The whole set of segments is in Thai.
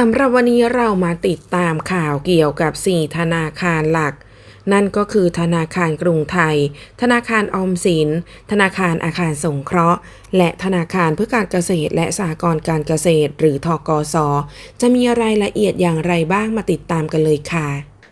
สำหรับวันนี้เรามาติดตามข่าวเกี่ยวกับ 4 ธนาคารหลัก นั่นก็คือธนาคารกรุงไทย ธนาคารออมสิน ธนาคารอาคารสงเคราะห์ และธนาคารเพื่อการเกษตรและสหกรณ์การเกษตร หรือทกส จะมีรายละเอียดอย่างไรบ้างมาติดตามกันเลยค่ะ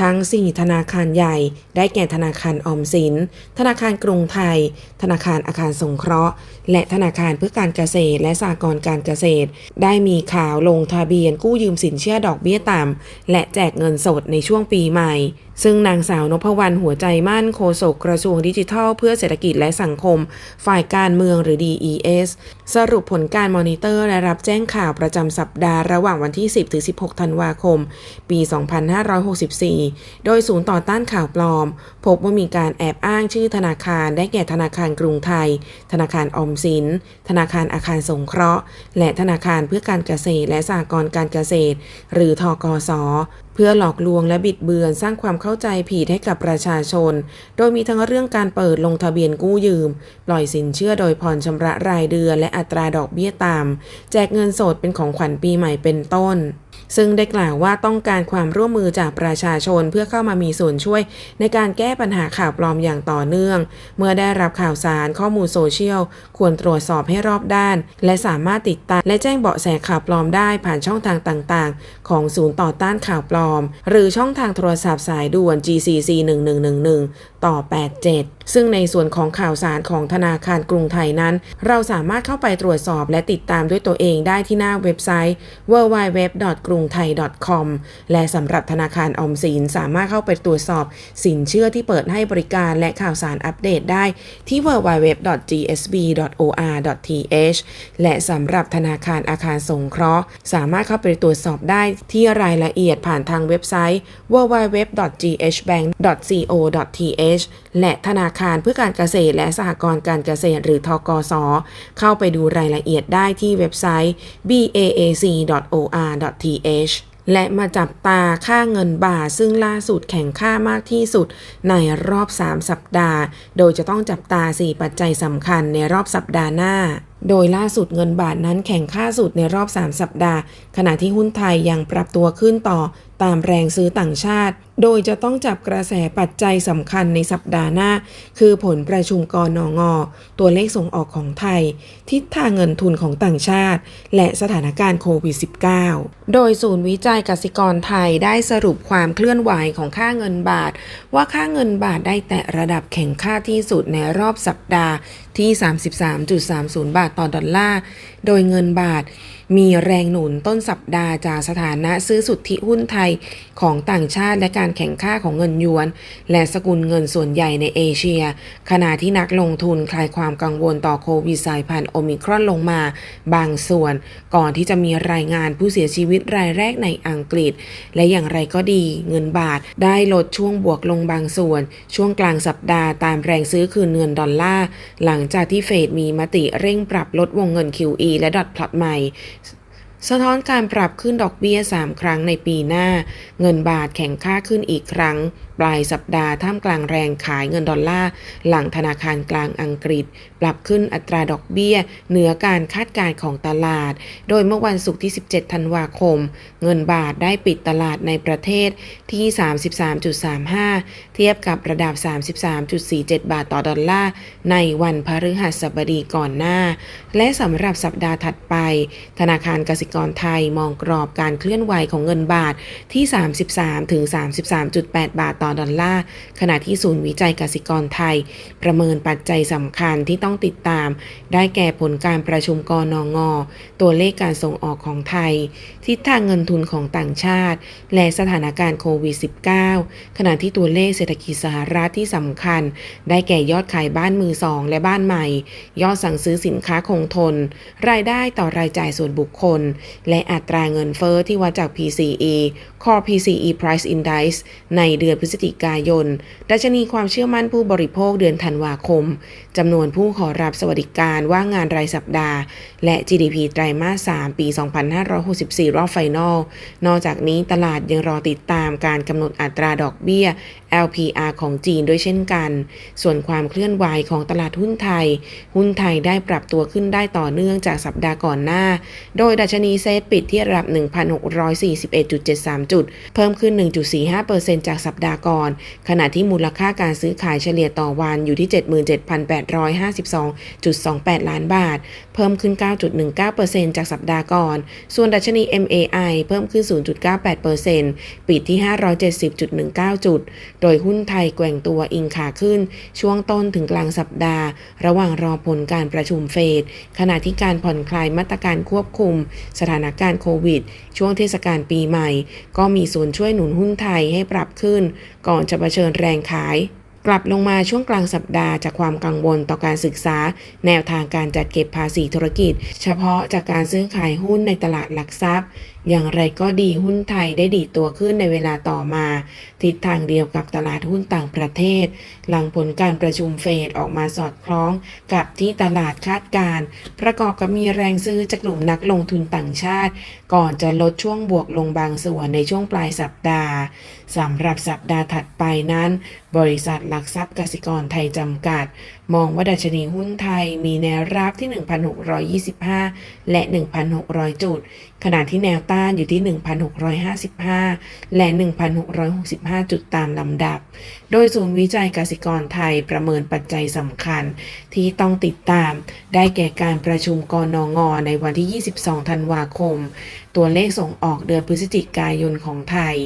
ทั้ง 4 ธนาคารใหญ่ ได้แก่ธนาคารออมสิน ธนาคารกรุงไทย ธนาคารอาคารสงเคราะห์ และธนาคารเพื่อการเกษตรและสหกรณ์การเกษตร ได้มีข่าวลงทะเบียนกู้ยืมสินเชื่อดอกเบี้ยต่ำ และแจกเงินสดในช่วงปีใหม่ ซึ่งนางสาวนพวรรณหัวใจมั่นโฆษกกระทรวงดิจิทัล เพื่อเศรษฐกิจและสังคม ฝ่ายการเมืองหรือ DES สรุปผลการมอนิเตอร์และรับแจ้งข่าวประจำสัปดาห์ระหว่างวันที่ 10-16 ธันวาคม ปี 2564โดยศูนย์ต่อต้านข่าวปลอม พบว่ามีการแอบอ้างชื่อธนาคารได้แก่ธนาคารกรุงไทย ธนาคารออมสิน ธนาคารอาคารสงเคราะห์ และธนาคารเพื่อการเกษตรและสหกรณ์การเกษตร หรือทกส เพื่อหลอกลวงและบิดเบือนสร้างความเข้าใจผิดให้กับประชาชน โดยมีทั้งเรื่องการเปิดลงทะเบียนกู้ยืม ปล่อยสินเชื่อโดยผ่อนชำระรายเดือนและอัตราดอกเบี้ยต่ำแจกเงินสดเป็นของขวัญปีใหม่เป็นต้น ซึ่งได้กล่าวว่าต้องการความร่วมมือจากประชาชนเพื่อเข้ามามีส่วนช่วย ในการแก้ปัญหาข่าวปลอมอย่างต่อเนื่อง เมื่อได้รับข่าวสารข้อมูลโซเชียล ควรตรวจสอบให้รอบด้าน และสามารถติดตามและแจ้งเบาะแสข่าวปลอมได้ผ่านช่องทางต่าง ๆ ของศูนย์ต่อต้านข่าวปลอมหรือช่องทางโทรศัพท์สายด่วน GCC 1111 ต่อ 87 ซึ่งในส่วนของข่าวสารของธนาคารกรุงไทยนั้น เราสามารถเข้าไปตรวจสอบและติดตามด้วยตัวเองได้ที่หน้าเว็บไซต์ www.grungthai.com และสำหรับธนาคารออมสินสามารถเข้าไปตรวจสอบสินเชื่อที่เปิดให้บริการและข่าวสารอัปเดตได้ที่ www.gsb.or.th และสำหรับธนาคารอาคารสงเคราะห์ สามารถเข้าไปตรวจสอบได้ที่รายละเอียดผ่านทางเว็บไซต์ www.ghbank.co.th และธนาคารเพื่อการเกษตรและสหกรณ์การเกษตรหรือทกส เข้าไปดูรายละเอียดได้ที่เว็บไซต์ baac.or.th และมาจับตาค่าเงินบาทซึ่งล่าสุดแข่งค่ามากที่สุดในรอบ 3 สัปดาห์ โดยจะต้องจับตา 4 ปัจจัยสำคัญในรอบสัปดาห์หน้า โดยล่าสุดเงินบาทนั้นแข่งค่าสุดในรอบ 3 สัปดาห์ ขณะที่หุ้นไทยยังปรับตัวขึ้นต่อตามแรงซื้อต่างชาติ โดยจะต้องจับกระแสปัจจัยสำคัญในสัปดาห์หน้า คือผลประชุมกรนงตัวเลขส่งออกของไทย ทิศทางเงินทุนของต่างชาติ และสถานการณ์โควิด -19 โดยศูนย์วิจัยกสิกรไทยได้สรุปความเคลื่อนไหวของค่าเงินบาท ว่าค่าเงินบาทได้แตะระดับแข่งค่าที่สุดในรอบสัปดาห์ที่ 33.30 บาทต่อดอลลาร์ โดยเงินบาทมีแรงหนุนต้นสัปดาห์จากสถานะซื้อสุทธิหุ้นไทยของต่างชาติและการแข่งค่าของเงินยวน และสกุลเงินส่วนใหญ่ในเอเชีย ขณะที่นักลงทุนคลายความกังวลต่อโควิดสายพันธุ์โอมิครอนลงมาบางส่วน ก่อนที่จะมีรายงานผู้เสียชีวิตรายแรกในอังกฤษ และอย่างไรก็ดี เงินบาทได้ลดช่วงบวกลงบางส่วน ช่วงกลางสัปดาห์ตามแรงซื้อคืนเงินดอลลาร์หลังลังจากที่เฟดมีมติเร่งปรับลดวงเงิน QE และดอทพลอตใหม่ สะท้อนการปรับขึ้นดอกเบี้ย 3 ครั้งในปีหน้า เงินบาทแข็งค่าขึ้นอีกครั้ง ปลายสัปดาห์ท่ามกลางแรงขายเงินดอลลาร์ หลังธนาคารกลางอังกฤษ ปรับขึ้นอัตราดอกเบี้ย เหนือการคาดการณ์ของตลาด โดยเมื่อวันศุกร์ที่ 17 ธันวาคม เงินบาทได้ปิดตลาดในประเทศที่ 33.35 เทียบกับระดับ 33.47 บาทต่อดอลลาร์ในวันพฤหัสบดีก่อนหน้า และสำหรับสัปดาห์ถัดไป ธนาคารกสิกรไทยมองกรอบการเคลื่อนไหวของเงินบาทที่ 33ถึง33.8 บาทต่อดอลลาร์ ขณะที่ศูนย์วิจัยกสิกรไทย ประเมินปัจจัยสำคัญที่ต้องติดตาม ได้แก่ผลการประชุมกรนงตัวเลขการส่งออกของไทย ทิศทางเงินทุนของต่างชาติ และสถานการณ์โควิด -19 ขณะที่ตัวเลขเศรษฐกิจสหรัฐที่สำคัญ ได้แก่ยอดขายบ้านมือสองและบ้านใหม่ ยอดสั่งซื้อสินค้าคงทน รายได้ต่อรายจ่ายส่วนบุคคลและอัตราเงินเฟอ้อที่วัดจาก PCE Core PCE Price Index ในเดือนพฤศจิกายน ดัชนีความเชื่อมั่นผู้บริโภคเดือนธันวาคม จำนวนผู้ขอรับสวัสดิการว่างงานรายสัปดาห์ และ GDP ไตรมาส 3 ปี 2564 รอบไฟนอล นอกจากนี้ตลาดยังรอติดตามการกำหนดอัตราดอกเบี้ย LPR ของจีนด้วยเช่นกัน ส่วนความเคลื่อนไหวของตลาดหุ้นไทย หุ้นไทยได้ปรับตัวขึ้นได้ต่อเนื่องจากสัปดาห์ก่อนหน้า โดยดัชนีเซตปิดที่ระดับ 1,641.73 จุด เพิ่มขึ้น 1.45%จากสัปดาห์ก่อน ขณะที่มูลค่าการซื้อขายเฉลี่ยต่อวันอยู่ที่ 77,852.28 ล้านบาท เพิ่มขึ้น 9.19%จากสัปดาห์ก่อน ส่วนดัชนี MAI เพิ่มขึ้น 0.98%ปิดที่ 570.19 จุด โดยหุ้นไทยแกว่งตัวอิงขาขึ้น ช่วงต้นถึงกลางสัปดาห์ ระหว่างรอผลการประชุมเฟดขณะที่การผ่อนคลายมาตรการควบคุมสถานการณ์โควิด ช่วงเทศกาลปีใหม่ ก็มีส่วนช่วยหนุนหุ้นไทยให้ปรับขึ้น ก่อนจะเผชิญแรงขาย กลับลงมาช่วงกลางสัปดาห์จากความกังวลต่อการศึกษา แนวทางการจัดเก็บภาษีธุรกิจ เฉพาะจากการซื้อขายหุ้นในตลาดหลักทรัพย์ อย่างไรก็ดีหุ้นไทยได้ดีตัวขึ้นในเวลาต่อมา ทิศทางเดียวกับตลาดหุ้นต่างประเทศ หลังผลการประชุมเฟดออกมาสอดคล้องกับที่ตลาดคาดการณ์ประกอบกับมีแรงซื้อจากกลุ่มนักลงทุนต่างชาติ ก่อนจะลดช่วงบวกลงบางส่วนในช่วงปลายสัปดาห์สำหรับสัปดาห์ถัดไปนั้น บริษัทหลักทรัพย์กสิกรไทยจำกัด มองว่าดัชนีหุ้นไทยมีแนวรับที่ 1,625 และ 1,600 จุด ขณะที่แนวต้านอยู่ที่ 1,655 และ 1,665 จุดตามลำดับ โดยศูนย์วิจัยกสิกรไทยประเมินปัจจัยสำคัญ ที่ต้องติดตาม ได้แก่การประชุมกนงในวันที่ 22 ธันวาคม ตัวเลขส่งออกเดือนพฤศจิกายนของไทย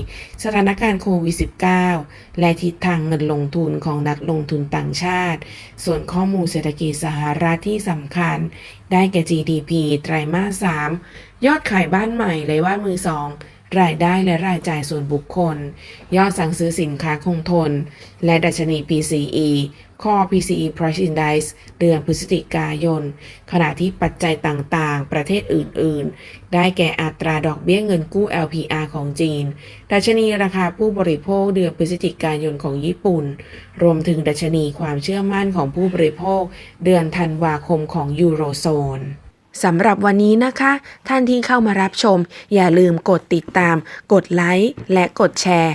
สถานการณ์โควิด -19 และทิศทางเงินลงทุนของนักลงทุนต่างชาติ ส่วนข้อมูลเศรษฐกิจสหรัฐที่สำคัญ ได้แก่ GDP ไตรมาส 3 ยอดขายบ้านใหม่เลยว่ามือสองรายได้และรายจ่ายส่วนบุคคล ยอดสั่งซื้อสินค้าคงทน และดัชนี PCE Core PCE Price Index เดือนพฤศจิกายน ขณะที่ปัจจัยต่างๆ ประเทศอื่นๆ ได้แก่อัตราดอกเบี้ยเงินกู้ LPR ของจีน ดัชนีราคาผู้บริโภคเดือนพฤศจิกายนของญี่ปุ่น รวมถึงดัชนีความเชื่อมั่นของผู้บริโภค เดือนธันวาคมของยูโรโซนสำหรับวันนี้นะคะ ท่านที่เข้ามารับชม อย่าลืมกดติดตาม กดไลค์และกดแชร์